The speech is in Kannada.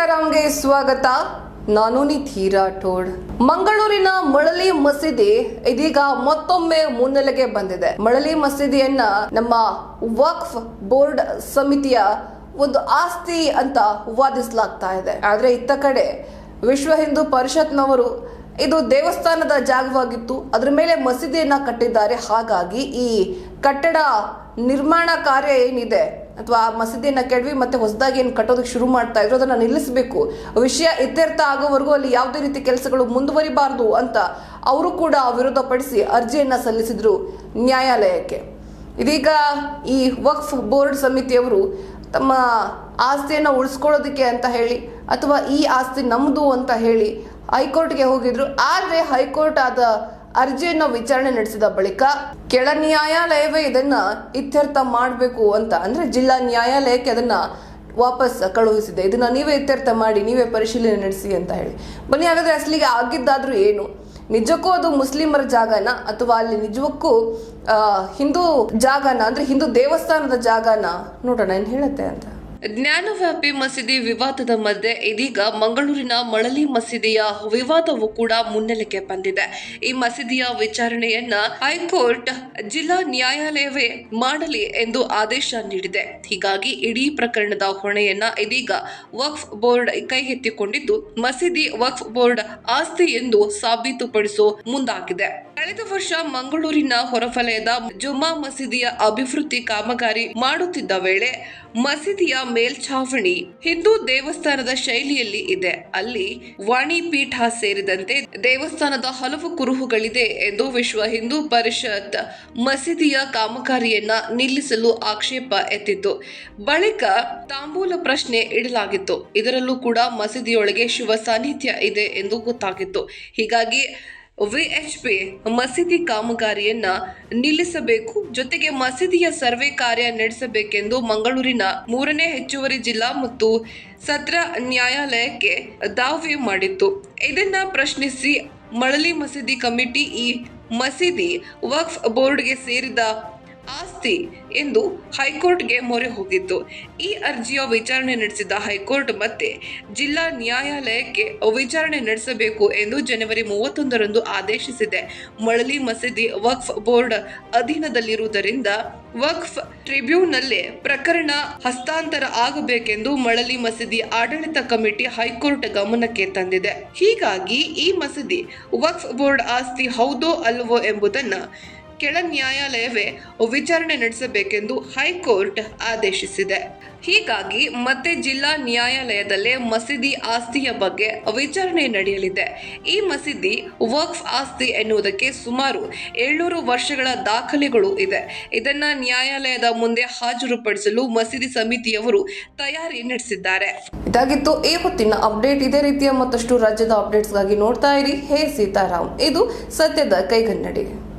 ಸೀತಾರಾಮ್ಗೆ ಸ್ವಾಗತ. ನಾನು ನಿಧಿ ರಾಠೋಡ್ ಮಂಗಳೂರಿನ ಮಳಲಿ ಮಸೀದಿ ಇದೀಗ ಮತ್ತೊಮ್ಮೆ ಮುನ್ನೆಲೆಗೆ ಬಂದಿದೆ. ಮಳಲಿ ಮಸೀದಿಯನ್ನ ನಮ್ಮ ವಕ್ಫ್ ಬೋರ್ಡ್ ಸಮಿತಿಯ ಒಂದು ಆಸ್ತಿ ಅಂತ ವಾದಿಸಲಾಗ್ತಾ ಇದೆ. ಆದ್ರೆ ಇತ್ತ ಕಡೆ ವಿಶ್ವ ಹಿಂದೂ ಪರಿಷತ್ನವರು ಇದು ದೇವಸ್ಥಾನದ ಜಾಗವಾಗಿತ್ತು. ಅದರ ಮೇಲೆ ಮಸೀದಿಯನ್ನ ಕಟ್ಟಿದ್ದಾರೆ. ಹಾಗಾಗಿ ಈ ಕಟ್ಟಡ ನಿರ್ಮಾಣ ಕಾರ್ಯ ಏನಿದೆ ಅಥವಾ ಆ ಮಸೀದಿಯನ್ನ ಕೆಡವಿ ಮತ್ತೆ ಹೊಸದಾಗಿ ಏನು ಕಟ್ಟೋದಕ್ಕೆ ಶುರು ಮಾಡ್ತಾ ಇದ್ರು ಅದನ್ನ ನಿಲ್ಲಿಸಬೇಕು. ವಿಷಯ ಇತ್ಯರ್ಥ ಆಗೋವರೆಗೂ ಅಲ್ಲಿ ಯಾವುದೇ ರೀತಿ ಕೆಲಸಗಳು ಮುಂದುವರಿಬಾರದು ಅಂತ ಅವರು ಕೂಡ ವಿರೋಧಪಡಿಸಿ ಅರ್ಜಿಯನ್ನ ಸಲ್ಲಿಸಿದ್ರು ನ್ಯಾಯಾಲಯಕ್ಕೆ. ಇದೀಗ ಈ ವಕ್ಫ್ ಬೋರ್ಡ್ ಸಮಿತಿಯವರು ತಮ್ಮ ಆಸ್ತಿಯನ್ನು ಉಳಿಸ್ಕೊಳ್ಳೋದಕ್ಕೆ ಅಂತ ಹೇಳಿ ಅಥವಾ ಈ ಆಸ್ತಿ ನಮ್ಮದು ಅಂತ ಹೇಳಿ ಹೈಕೋರ್ಟ್ಗೆ ಹೋಗಿದ್ರು. ಆದರೆ ಹೈಕೋರ್ಟ್ ಆದ ಅರ್ಜಿಯನ್ನು ವಿಚಾರಣೆ ನಡೆಸಿದ ಬಳಿಕ ಕೆಳ ನ್ಯಾಯಾಲಯವೇ ಇದನ್ನ ಇತ್ಯರ್ಥ ಮಾಡಬೇಕು ಅಂತ, ಅಂದ್ರೆ ಜಿಲ್ಲಾ ನ್ಯಾಯಾಲಯಕ್ಕೆ ಅದನ್ನ ವಾಪಸ್ ಕಳುಹಿಸಿದೆ. ಇದನ್ನ ನೀವೇ ಇತ್ಯರ್ಥ ಮಾಡಿ, ನೀವೇ ಪರಿಶೀಲನೆ ನಡೆಸಿ ಅಂತ ಹೇಳಿ. ಬನ್ನಿ, ಹಾಗಾದ್ರೆ ಅಸಲಿಗೆ ಆಗಿದ್ದಾದ್ರೂ ಏನು? ನಿಜಕ್ಕೂ ಅದು ಮುಸ್ಲಿಮರ ಜಾಗನ ಅಥವಾ ಅಲ್ಲಿ ನಿಜಕ್ಕೂ ಹಿಂದೂ ಜಾಗನ, ಅಂದ್ರೆ ಹಿಂದೂ ದೇವಸ್ಥಾನದ ಜಾಗನ ನೋಡೋಣ, ಏನ್ ಹೇಳುತ್ತೆ ಅಂತ. ಜ್ಞಾನವ್ಯಾಪಿ ಮಸೀದಿ ವಿವಾದದ ಮಧ್ಯೆ ಇದೀಗ ಮಂಗಳೂರಿನ ಮಳಲಿ ಮಸೀದಿಯ ವಿವಾದವು ಕೂಡ ಮುನ್ನೆಲೆಗೆ ಬಂದಿದೆ. ಈ ಮಸೀದಿಯ ವಿಚಾರಣೆಯನ್ನ ಹೈಕೋರ್ಟ್ ಜಿಲ್ಲಾ ನ್ಯಾಯಾಲಯವೇ ಮಾಡಲಿ ಎಂದು ಆದೇಶ ನೀಡಿದೆ. ಹೀಗಾಗಿ ಇಡೀ ಪ್ರಕರಣದ ಹೊಣೆಯನ್ನ ಇದೀಗ ವಕ್ಫ್ ಬೋರ್ಡ್ ಕೈಗೆತ್ತಿಕೊಂಡಿದ್ದು ಮಸೀದಿ ವಕ್ಫ್ ಬೋರ್ಡ್ ಆಸ್ತಿ ಎಂದು ಸಾಬೀತುಪಡಿಸೋ ಮುಂದಾಗಿದೆ. ಕಳೆದ ವರ್ಷ ಮಂಗಳೂರಿನ ಹೊರವಲಯದ ಜುಮ್ಮಾ ಮಸೀದಿಯ ಅಭಿವೃದ್ಧಿ ಕಾಮಗಾರಿ ಮಾಡುತ್ತಿದ್ದ ವೇಳೆ ಮಸೀದಿಯ ಮೇಲ್ಛಾವಣಿ ಹಿಂದೂ ದೇವಸ್ಥಾನದ ಶೈಲಿಯಲ್ಲಿ ಇದೆ. ಅಲ್ಲಿ ವಾಣಿ ಪೀಠ ಸೇರಿದಂತೆ ದೇವಸ್ಥಾನದ ಹಲವು ಕುರುಹುಗಳಿದೆ ಎಂದು ವಿಶ್ವ ಹಿಂದೂ ಪರಿಷತ್ ಮಸೀದಿಯ ಕಾಮಗಾರಿಯನ್ನ ನಿಲ್ಲಿಸಲು ಆಕ್ಷೇಪ ಎತ್ತಿತ್ತು. ಬಳಿಕ ತಾಂಬೂಲ ಪ್ರಶ್ನೆ ಇಡಲಾಗಿತ್ತು. ಇದರಲ್ಲೂ ಕೂಡ ಮಸೀದಿಯೊಳಗೆ ಶಿವ ಸಾನ್ನಿಧ್ಯ ಇದೆ ಎಂದು ಗೊತ್ತಾಗಿತ್ತು. ಹೀಗಾಗಿ ವಿಎಚ್ಪಿ ಮಸೀದಿ ಕಾಮಗಾರಿಯನ್ನ ನಿಲ್ಲಿಸಬೇಕು, ಜೊತೆಗೆ ಮಸೀದಿಯ ಸರ್ವೆ ಕಾರ್ಯ ನಡೆಸಬೇಕೆಂದು ಮಂಗಳೂರಿನ ಮೂರನೇ ಹೆಚ್ಚುವರಿ ಜಿಲ್ಲಾ ಮತ್ತು ಸತ್ರ ನ್ಯಾಯಾಲಯಕ್ಕೆ ದಾವೆ ಮಾಡಿತ್ತು. ಇದನ್ನ ಪ್ರಶ್ನಿಸಿ ಮಳಲಿ ಮಸೀದಿ ಕಮಿಟಿ ಈ ಮಸೀದಿ ವಕ್ಫ್ ಬೋರ್ಡ್ಗೆ ಸೇರಿದ ಆಸ್ತಿ ಎಂದು ಹೈಕೋರ್ಟ್ಗೆ ಮೊರೆ ಹೋಗಿತ್ತು. ಈ ಅರ್ಜಿಯ ವಿಚಾರಣೆ ನಡೆಸಿದ ಹೈಕೋರ್ಟ್ ಮತ್ತೆ ಜಿಲ್ಲಾ ನ್ಯಾಯಾಲಯಕ್ಕೆ ವಿಚಾರಣೆ ನಡೆಸಬೇಕು ಎಂದು ಜನವರಿ ಮೂವತ್ತೊಂದರಂದು ಆದೇಶಿಸಿದೆ. ಮಳಲಿ ಮಸೀದಿ ವಕ್ಫ್ ಬೋರ್ಡ್ ಅಧೀನದಲ್ಲಿರುವುದರಿಂದ ವಕ್ಫ್ ಟ್ರಿಬ್ಯೂನಲ್ಲೇ ಪ್ರಕರಣ ಹಸ್ತಾಂತರ ಆಗಬೇಕೆಂದು ಮಳಲಿ ಮಸೀದಿ ಆಡಳಿತ ಕಮಿಟಿ ಹೈಕೋರ್ಟ್ ಗಮನಕ್ಕೆ ತಂದಿದೆ. ಹೀಗಾಗಿ ಈ ಮಸೀದಿ ವಕ್ಫ್ ಬೋರ್ಡ್ ಆಸ್ತಿ ಹೌದೋ ಅಲ್ವೋ ಎಂಬುದನ್ನ ಕೆಳ ನ್ಯಾಯಾಲಯವೇ ವಿಚಾರಣೆ ನಡೆಸಬೇಕೆಂದು ಹೈಕೋರ್ಟ್ ಆದೇಶಿಸಿದೆ. ಹೀಗಾಗಿ ಮತ್ತೆ ಜಿಲ್ಲಾ ನ್ಯಾಯಾಲಯದಲ್ಲೇ ಮಸೀದಿ ಆಸ್ತಿಯ ಬಗ್ಗೆ ವಿಚಾರಣೆ ನಡೆಯಲಿದೆ. ಈ ಮಸೀದಿ ವಕ್ಫ್ ಆಸ್ತಿ ಎನ್ನುವುದಕ್ಕೆ ಸುಮಾರು ಏಳ್ನೂರು ವರ್ಷಗಳ ದಾಖಲೆಗಳು ಇದೆ. ಇದನ್ನ ನ್ಯಾಯಾಲಯದ ಮುಂದೆ ಹಾಜರುಪಡಿಸಲು ಮಸೀದಿ ಸಮಿತಿಯವರು ತಯಾರಿ ನಡೆಸಿದ್ದಾರೆ. ಇದಾಗಿತ್ತು. ಈ ಹೊತ್ತಿನ ಅಪ್ಡೇಟ್ ಇದೇ ರೀತಿಯ ಮತ್ತಷ್ಟು ರಾಜ್ಯದ ಅಪ್ಡೇಟ್ಸ್ಗಾಗಿ ನೋಡ್ತಾ ಇರಿ. ಹೇ ಸೀತಾರಾಮ್. ಇದು ಸತ್ಯದ ಕೈಗನ್ನಡಿ.